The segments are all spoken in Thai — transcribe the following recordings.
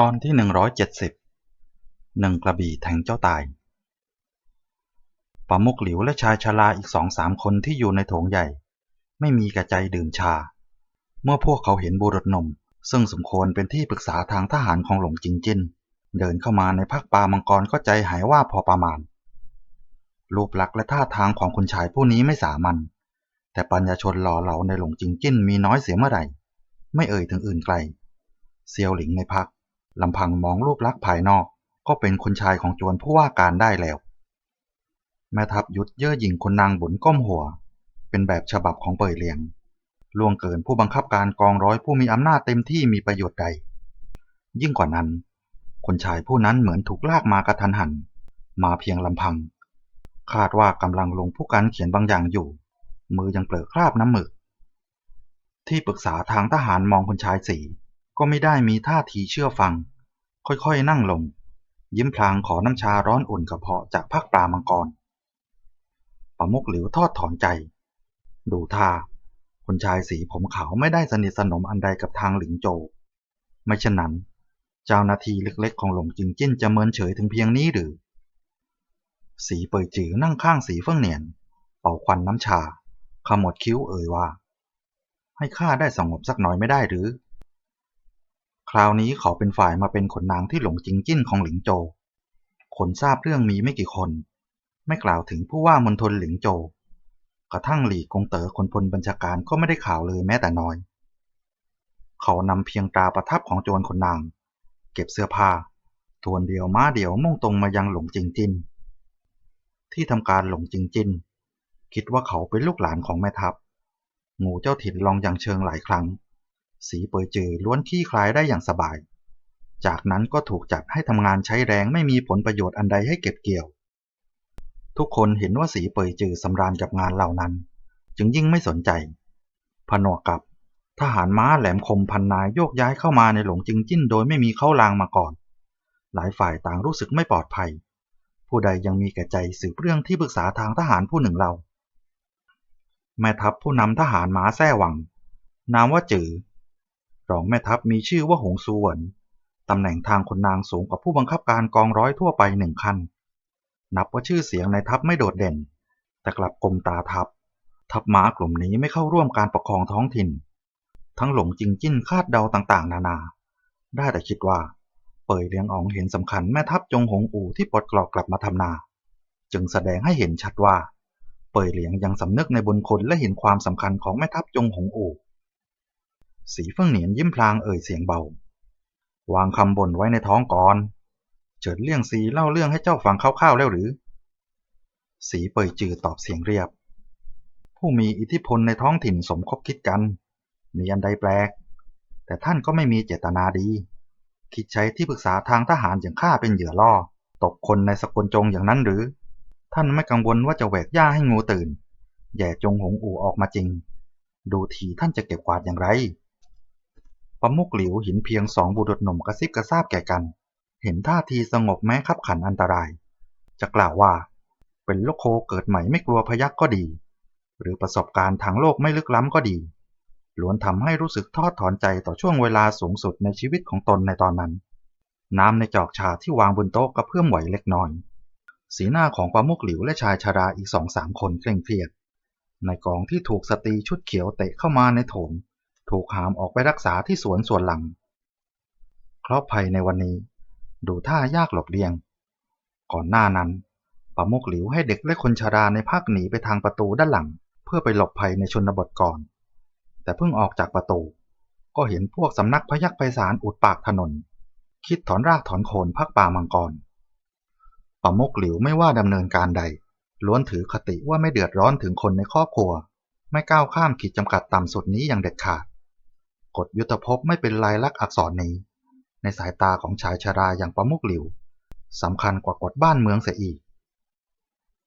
ตอนที่หนึ่งร้อยเจ็ดสิบหนึ่งกระบี่แทงเจ้าตายปามุกหลิวและชายชราอีกสองสามคนที่อยู่ในโถงใหญ่ ไม่มีกระใจดื่มชา เมื่อพวกเขาเห็นบุรุษหนุ่ม ซึ่งสมควรเป็นที่ปรึกษาทางทหารของหลงจิงจินเดินเข้ามาในพักปามังกรก็ใจหายว่าพอประมาณ รูปลักษณ์และท่าทางของคุณชายผู้นี้ไม่สามัญแต่ปัญญาชนหล่อเหลาในหลงจิงจินมีน้อยเสียเมื่อไหร่ ไม่เอ่ยถึงอื่นไกล เซียวหลิงในพัก ลำพังมองรูปลักษณ์ภายนอกก็เป็นคนชายของจวนผู้ว่าการได้แล้ว แม่ทัพยุดเย่อหยิ่งคนนางบุญก้มหัว เป็นแบบฉบับของเปยเลียงล่วงเกินผู้บังคับการกองร้อยผู้มีอำนาจเต็มที่มีประโยชน์ใด ยิ่งกว่านั้น คนชายผู้นั้นเหมือนถูกลากมากระทันหัน มาเพียงลำพัง คาดว่ากำลังลงผู้การเขียนบางอย่างอยู่ มือยังเปลือคราบน้ำหมึก ที่ปรึกษาทางทหารมองคนชายสีก็ไม่ได้มีท่าทีเชื่อฟัง ค่อยๆนั่งลง ยิ้มพลางขอน้ำชาร้อนอุ่นกระเพาะจากพักปลามังกรปะมุกหลิวทอดถอนใจ ดูท่าคนชายสีผมขาวไม่ได้สนิทสนมอันใดกับทางหลิงโจ ไม่เช่นนั้น เจ้านาทีเล็กๆ ของหลงจิงจิ้นจะเมินเฉยถึงเพียงนี้หรือ สีเปยจือนั่งข้างสีเฟื่องเนียน เป่าควันน้ำชาขมวดคิ้วเอ่ยว่า ให้ข้าได้สงบสักหน่อยไม่ได้หรือ คราวนี้เขาเป็นฝ่ายมาเป็นขนนางที่หลงจิงจิ้นของหลิงโจ คนทราบเรื่องมีไม่กี่คน ไม่กล่าวถึงผู้ว่ามณฑลหลิงโจ กระทั่งหลีกงเต๋อคนพลบัญชาการก็ไม่ได้ข่าวเลยแม้แต่น้อย เขานำเพียงตาประทับของโจรคนนาง เก็บเสื้อผ้าทวนเดียวม้าเดียวมุ่งตรงมายังหลงจิงจินที่ทำการหลงจิงจินคิดว่าเขาเป็นลูกหลานของแม่ทัพงูเจ้าถิ่นลองอย่างเชิงหลายครั้ง สีเปยจือล้วนขี้คลายได้อย่างสบาย จากนั้นก็ถูกจัดให้ทำงานใช้แรงไม่มีผลประโยชน์อันใดให้เก็บเกี่ยว ทุกคนเห็นว่าสีเปยจือสำราญกับงานเหล่านั้น จึงยิ่งไม่สนใจ ผนวกกับ ทหารม้าแหลมคมพันนายโยกย้ายเข้ามาในหลงจิงจิ้นโดยไม่มีเข้าลางมาก่อน หลายฝ่ายต่างรู้สึกไม่ปลอดภัย ผู้ใดยังมีแก่ใจสืบเรื่องที่ปรึกษาทางทหารผู้หนึ่งเราแม่ทัพผู้นำทหารม้าแท้หวัง นามว่าจือ รองแม่ทัพมีชื่อว่าหงซูเหวินตำแหน่งทางคนนางสูงกว่าผู้บังคับการกองร้อยทั่วไปหนึ่งขั้นนับว่าชื่อเสียงในทัพไม่โดดเด่น แต่กลับกลมตาทัพ ทัพม้ากลุ่มนี้ไม่เข้าร่วมการปกครองท้องถิ่น ทั้งหลงจิงจิ้นคาดเดาต่างๆ นานา ได้แต่คิดว่า เปยเลียงอ๋องเห็นสำคัญแม่ทัพจงหงอู่ที่ปลดกรอกกลับมาทำนา จึงแสดงให้เห็นชัดว่า เปยเหลียงยังสำนึกในบุญคุณและเห็นความสำคัญของแม่ทัพจงหงอู่ สีเฟื่องเหนียนยิ้มพลางเอ่ยเสียงเบา วางคำบ่นไว้ในท้องก่อนเจิดเลี่ยงสีเล่าเรื่องให้เจ้าฟังคร่าวๆแล้วหรือ สีเปยจืดตอบเสียงเรียบ ผู้มีอิทธิพลในท้องถิ่นสมคบคิดกัน มีอันใดแปลก แต่ท่านก็ไม่มีเจตนาดี คิดใช้ที่ปรึกษาทางทหารอย่างข้าเป็นเหยื่อล่อ ตกคนในสกุลจงอย่างนั้นหรือ ท่านไม่กังวลว่าจะแหวกหญ้าให้งูตื่น แย่จงหงอู่ออกมาจริง ดูทีท่านจะเก็บกวาดอย่างไร ปมุกหลิวหินเพียงสองบุรุษหนุ่มกระซิบกระซาบแก่กัน เห็นท่าทีสงบแม้ขับขันอันตราย จะกล่าวว่า เป็นโลกโคเกิดใหม่ไม่กลัวพยักก็ดี หรือประสบการณ์ทางโลกไม่ลึกล้ำก็ดีล้วนทำให้รู้สึกทอดถอนใจต่อช่วงเวลาสูงสุดในชีวิตของตนในตอนนั้น น้ำในจอกชาที่วางบนโต๊ะกระเพื่อมไหวเล็กน้อย สีหน้าของปามุกหลิวและชายชาราอีกสองสามคนเคร่งเครียด ในกองที่ถูกสตรีชุดเขียวเตะเข้ามาในโถง ถูกหามออกไปรักษาที่สวนส่วนหลัง เคราะภัยในวันนี้ ดูท่ายากหลบเลี่ยง ก่อนหน้านั้นปามกหลิวให้เด็กและคนชาราในภาคหนีไปทางประตูด้านหลัง เพื่อไปหลบภัยในชนบทก่อน แต่เพิ่งออกจากประตู ก็เห็นพวกสำนักพยักไพศาลอุดปากถนน คิดถอนรากถอนโคนพักป่ามังกรปามกหลิวไม่ว่าดำเนินการใด ล้วนถือคติว่าไม่เดือดร้อนถึงคนในครอบครัว ไม่ก้าวข้ามขีดจำกัดต่ำสุดนี้อย่างเด็ดขาด กฎยุทธภพไม่เป็นลายลักษณ์อักษรนี้ ในสายตาของชายชาราอย่างประมุกหลิวสำคัญกว่ากฎบ้านเมืองเสียอีก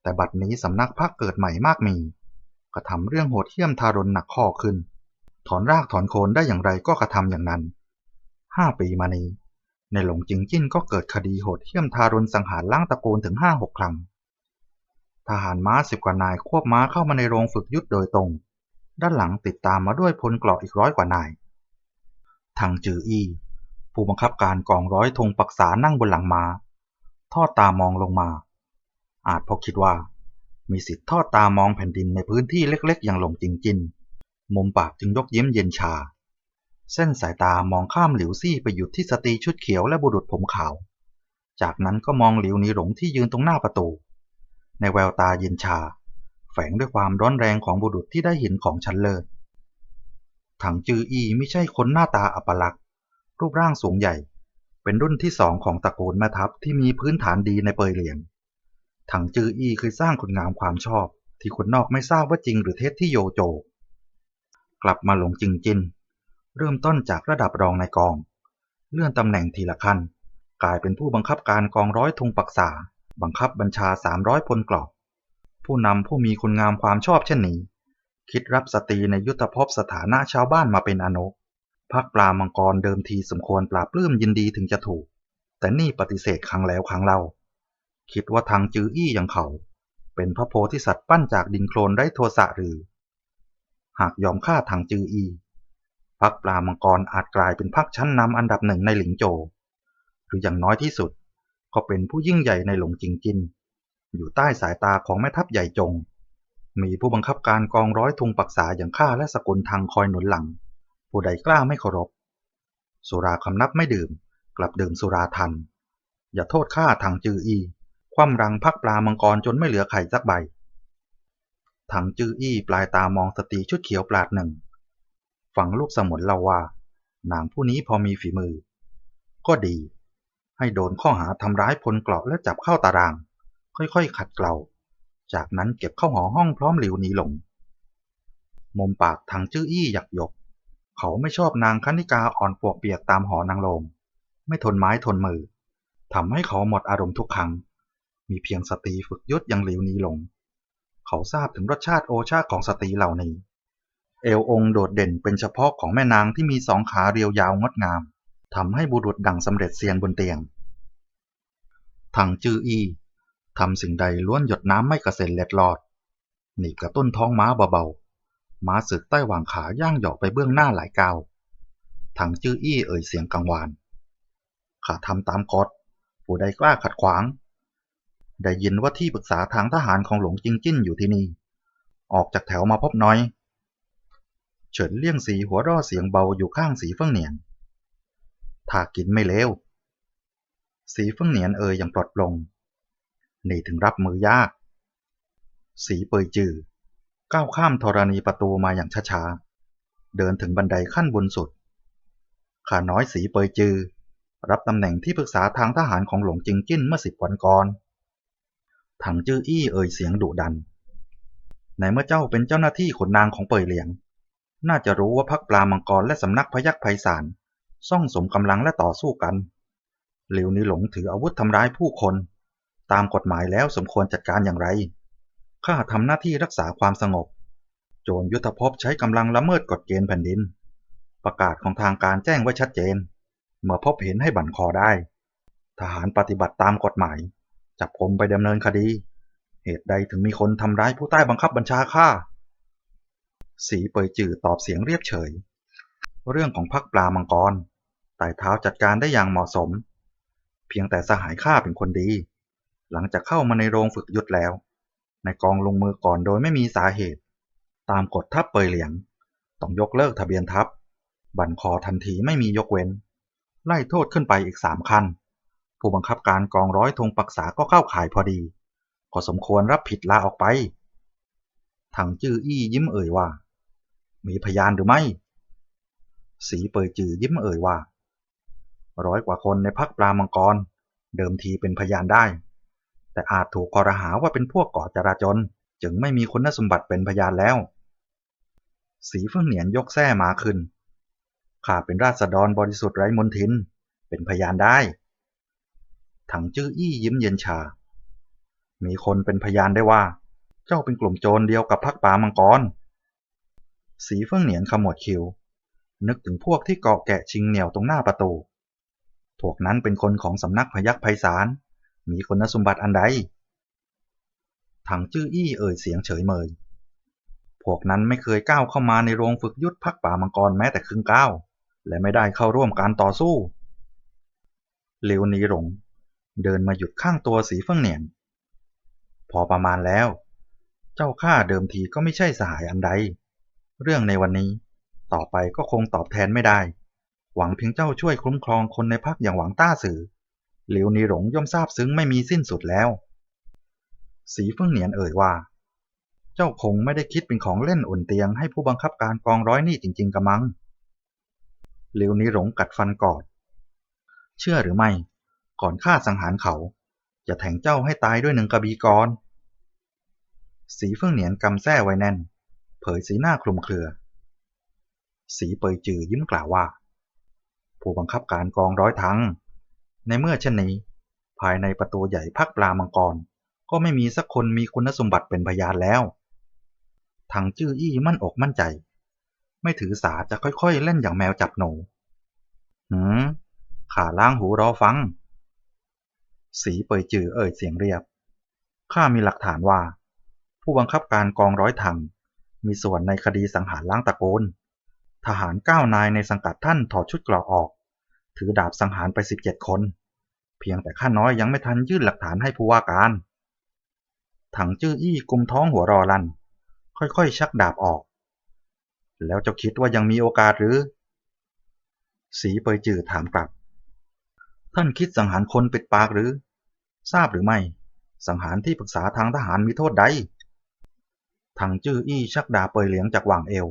แต่บัดนี้สำนักพักเกิดใหม่มากมีกระทำเรื่องโหดเหี้ยมทารุณหนักข้อขึ้น ถอนรากถอนโคนได้อย่างไรก็กระทำอย่างนั้นห้าปีมานี้ ในหลงจิงจิ้นก็เกิดคดีโหดเหี้ยมทารุณสังหารล้างตระกูลถึงห้าหกครั้งทหารม้าสิบกว่านายควบม้าเข้ามาในโรงฝึกยุทธโดยตรง ด้านหลังติดตามมาด้วยพลเกราะอีกร้อยกว่านาย ทางจืออี้ ผู้บังคับการกองร้อยธงปักษานั่งบนหลังมา้า ทอดตามองลงมา อาจพราะคิดว่า มีสิทธิ์ทอดตามองแผ่นดินในพื้นที่เล็กๆ อย่างหลงจริงๆมุมปากจึงยกยิ้มเย็นชา เส้นสายตามองข้ามหลิวซี่ไปหยุดที่สตรีชุดเขียวและบุรุษผมขาว จากนั้นก็มองหลิวหนีหลงที่ยืนตรงหน้าประตู ในแววตาเย็นชา แฝงด้วยความร้อนแรงของบุรุษที่ได้เห็นของชั้นเลิศ ถังจืออีไม่ใช่คนหน้าตาอัปลักษ์รูปร่างสูงใหญ่ เป็นรุ่นที่สองของตระกูลแม่ทัพที่มีพื้นฐานดีในเปยเหลียง ถังจืออีเคือสร้างคุณงามความชอบ ที่คนนอกไม่ทราบว่าจริงหรือเท็จที่โยโจ กลับมาหลงจริงจิน เริ่มต้นจากระดับรองในกอง เลื่อนตำแหน่งทีละขั้น กลายเป็นผู้บังคับการกองร้อยธงปักษา บังคับบัญชา 300พลกรอบ ผู้นำผู้มีคุณงามความชอบเช่นนี้ คิดรับสตรีในยุทธภพสถานะชาวบ้านมาเป็นอนุพักปลามังกรเดิมทีสมควรปราบปลื้มยินดีถึงจะถูก แต่นี่ปฏิเสธครั้งแล้วครั้งเล่า คิดว่าทางจื้ออี้อย่างเขา เป็นพระโพธิสัตว์ปั้นจากดินโคลนไร้โทสะหรือ หากยอมฆ่าทางจื้ออี้พักปลามังกรอาจกลายเป็นพักชั้นนำอันดับหนึ่งในหลิงโจ หรืออย่างน้อยที่สุด ก็เป็นผู้ยิ่งใหญ่ในหลงจิงจิน อยู่ใต้สายตาของแม่ทัพใหญ่จง มีผู้บังคับการกองร้อยทุงปักษาอย่างข้าและสกุลทางคอยหนุนหลัง ผู้ใดกล้าไม่เคารพ สุราคำนับไม่ดื่ม กลับดื่มสุราทัน อย่าโทษข้าทางจืออี คว่ำรังพักปลามังกรจนไม่เหลือไข่สักใบทางจืออี้ปลายตามองสตรีชุดเขียวปราดหนึ่งฟังลูกสมุนเล่าว่า นางผู้นี้พอมีฝีมือ ก็ดี ให้โดนข้อหาทำร้ายพลเกราะและจับเข้าตาราง ค่อยๆขัดเกลา จากนั้นเก็บเข้าหอห้องพร้อมหลิวหนีหลง มุมปากทางจื้ออี้หยักยก เขาไม่ชอบนางคณิกาอ่อนปวกเปียกตามหอนางโลม ไม่ทนไม้ทนมือทำให้เขาหมดอารมณ์ทุกครั้ง มีเพียงสตรีฝึกยศยังหลิวหนีหลง เขาทราบถึงรสชาติโอชาของสตรีเหล่านี้ เอวองโดดเด่นเป็นเฉพาะของแม่นางที่มีสองขาเรียวยาวงดงามทำให้บุรุษดังสำเร็จเซียนบนเตียงทางจื้ออี้ ทำสิ่งใดล้วนหยดน้ำไม่กระเซ็นเล็ดลอด หนีกระตุ้นท้องม้าเบาๆ ม้าสึกใต้หว่างขาย่างหยอกไปเบื้องหน้าหลายก้าวถังจื้ออี้เอ่ยเสียงกังวานข้าทำตามกฎผู้ใดกล้าขัดขวาง ได้ยินว่าที่ปรึกษาทางทหารของหลวงจิงจิ้นอยู่ที่นี่ ออกจากแถวมาพบน้อย เฉินเลี่ยงสีหัวร่อเสียงเบาอยู่ข้างสีเฟื่องเหนียนถ้ากินไม่เลวสีเฟื่องเหนียนเอ่ยอย่างปลอดโปร่ง นี่ถึงรับมือยาก สีเปยจือ ก้าวข้ามธรณีประตูมาอย่างช้าๆ เดินถึงบันไดขั้นบนสุด ข้าน้อยสีเปยจือ รับตำแหน่งที่ปรึกษาทางทหารของหลวงจิงจิ้นเมื่อสิบวันก่อน ถังจื้ออี้เอ่ยเสียงดุดันในเมื่อเจ้าเป็นเจ้าหน้าที่ขนนางของเปยเหลียง น่าจะรู้ว่าพักปลามังกรและสำนักพยักไพศาล ซ่องสมกำลังและต่อสู้กัน เหลิวนิหลงถืออาวุธทำร้ายผู้คน ตามกฎหมายแล้วสมควรจัดการอย่างไร ข้าทำหน้าที่รักษาความสงบ โจรยุทธภพใช้กำลังละเมิดกฎเกณฑ์แผ่นดิน ประกาศของทางการแจ้งไว้ชัดเจน เมื่อพบเห็นให้บั่นคอได้ ทหารปฏิบัติตามกฎหมาย จับกลมไปดำเนินคดี เหตุใดถึงมีคนทำร้ายผู้ใต้บังคับบัญชาข้าสีเปยจืดตอบเสียงเรียบเฉย เรื่องของพักปลามังกรไต่เท้าจัดการได้อย่างเหมาะสม เพียงแต่สหายข้าเป็นคนดี หลังจากเข้ามาในโรงฝึกยุทธแล้วในกองลงมือก่อนโดยไม่มีสาเหตุ ตามกฎทัพเปยเหลียง ต้องยกเลิกทะเบียนทัพ บันคอทันทีไม่มียกเว้น ไล่โทษขึ้นไปอีกสามขั้นผู้บังคับการกองร้อยธงปักษาก็เข้าข่ายพอดี ก็สมควรรับผิดลาออกไปทางจื้ออี้ยิ้มเอ่ยว่า มีพยานหรือไม่ สีเปยจือยิ้มเอ่ยว่า ร้อยกว่าคนในพักปลามังกร เดิมทีเป็นพยานได้ แต่อาจถูกกรหาว่าเป็นพวกก่อจราจน จึงไม่มีคุณสมบัติเป็นพยานแล้ว สีเฟื่องเหนียนยกแส้มาขึ้น ข้าเป็นราษฎรบริสุทธิ์ไร้มนทิน เป็นพยานได้ ถังจื้ออี้ยิ้มเย็นชา มีคนเป็นพยานได้ว่า เจ้าเป็นกลุ่มโจรเดียวกับพักป่ามังกร สีเฟื่องเหนียนขมวดคิวนึกถึงพวกที่เกาะแกะชิงเหนียวตรงหน้าประตู พวกนั้นเป็นคนของสำนักพยักไพศาล มีคุณสมบัติอันใด ถังจื้ออี้เอ่ยเสียงเฉยเมย พวกนั้นไม่เคยก้าวเข้ามาในโรงฝึกยุทธพักป่ามังกรแม้แต่ครึ่งก้าว และไม่ได้เข้าร่วมการต่อสู้หลิวหนีหลง เดินมาหยุดข้างตัวสีเฟิ่งเหนียนพอประมาณแล้ว เจ้าข้าเดิมทีก็ไม่ใช่สหายอันใด เรื่องในวันนี้ต่อไปก็คงตอบแทนไม่ได้ หวังเพียงเจ้าช่วยคุ้มครองคนในพักอย่างหวังต้าสื่อ หลิวหนีหลงย่อมทราบซึ้งไม่มีสิ้นสุดแล้ว สีเฟิ่งเหนียนเอ่ยว่า เจ้าคงไม่ได้คิดเป็นของเล่นอุ่นเตียงให้ผู้บังคับการกองร้อยนี่จริง ๆกระมังหลิวหนีหลงกัดฟันกอด เชื่อหรือไม่ ก่อนข้าสังหารเขาจะแทงเจ้าให้ตายด้วยหนึ่งกระบี่กรสีเฟิ่งเหนียนกำแส้ไว้แน่น เผยสีหน้าคลุมเครือ สีเปยจือยิ้มกล่าวว่า ผู้บังคับการกองร้อยทั้ง ในเมื่อเช่นนี้ ภายในประตูใหญ่พักปลามังกร ก็ไม่มีสักคนมีคุณสมบัติเป็นพยานแล้วทางจื้ออี้มั่นอกมั่นใจ ไม่ถือสาจะค่อยๆ เล่นอย่างแมวจับหนูหืมขาล้างหูรอฟัง สีเปยจือเอ่ยเสียงเรียบ ข้ามีหลักฐานว่า ผู้บังคับการกองร้อยถัง มีส่วนในคดีสังหารล้างตะโกน ทหารเก้านายในสังกัดท่านถอดชุดเกราะออก ถือดาบสังหารไปสิบเจ็ดคน เพียงแต่ข้าน้อยยังไม่ทันยื่นหลักฐานให้ผู้ว่าการ ถังจื้ออี้กุมท้องหัวรอลัน ค่อยๆ ชักดาบออก แล้วจ้าคิดว่ายังมีโอกาสหรือ สีเปยจือถามกลับ ท่านคิดสังหารคนปิดปากหรือ ทราบหรือไม่ สังหารที่ปรึกษาทางทหารมีโทษใดทางจื้ออี้ชักดาบเปยเหลียงจากหว่างเอว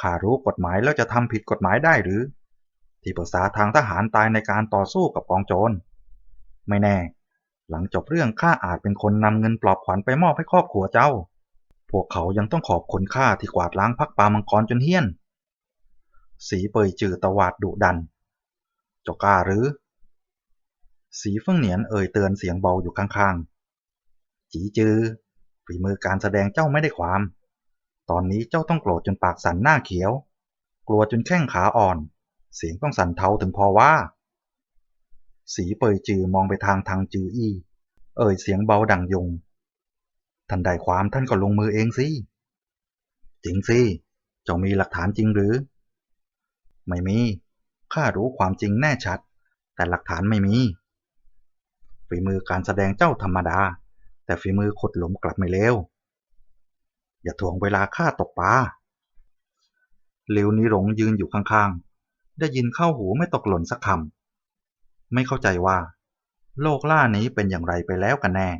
ข้ารู้กฎหมายแล้วจะทำผิดกฎหมายได้หรือ ที่ปรึกษาทางทหารตายในการต่อสู้กับกองโจร ไม่แน่ หลังจบเรื่องข้าอาจเป็นคนนำเงินปลอบขวัญไปมอบให้ครอบครัวเจ้า พวกเขายังต้องขอบคุณข้าที่กวาดล้างพักปามังกรจนเฮี้ยน สีเปยจือตวาดดุดันเจ้ากล้าหรือ สีเฟิ่งเหนียนเอ่ยเตือนเสียงเบาอยู่ข้างๆ จีจือฝีมือการแสดงเจ้าไม่ได้ความ ตอนนี้เจ้าต้องโกรธจนปากสันหน้าเขียว กลัวจนแข้งขาอ่อน เสียงต้องสั่นเทาถึงพอว่า สีเปยจือมองไปทางทางจืออี้ เอ่ยเสียงเบาดังยง ท่านได้ความท่านก็ลงมือเองสิ จริงสิ เจ้ามีหลักฐานจริงหรือ ไม่มี ข้ารู้ความจริงแน่ชัด แต่หลักฐานไม่มี ฝีมือการแสดงเจ้าธรรมดา แต่ฝีมือขดหลุมกลับไม่เลว อย่าถ่วงเวลาข้าตกปลาเหลิวนิหลงยืนอยู่ข้างๆ ได้ยินเข้าหูไม่ตกหล่นสักคำ ไม่เข้าใจว่า โลกล่านี้เป็นอย่างไรไปแล้วกันแน่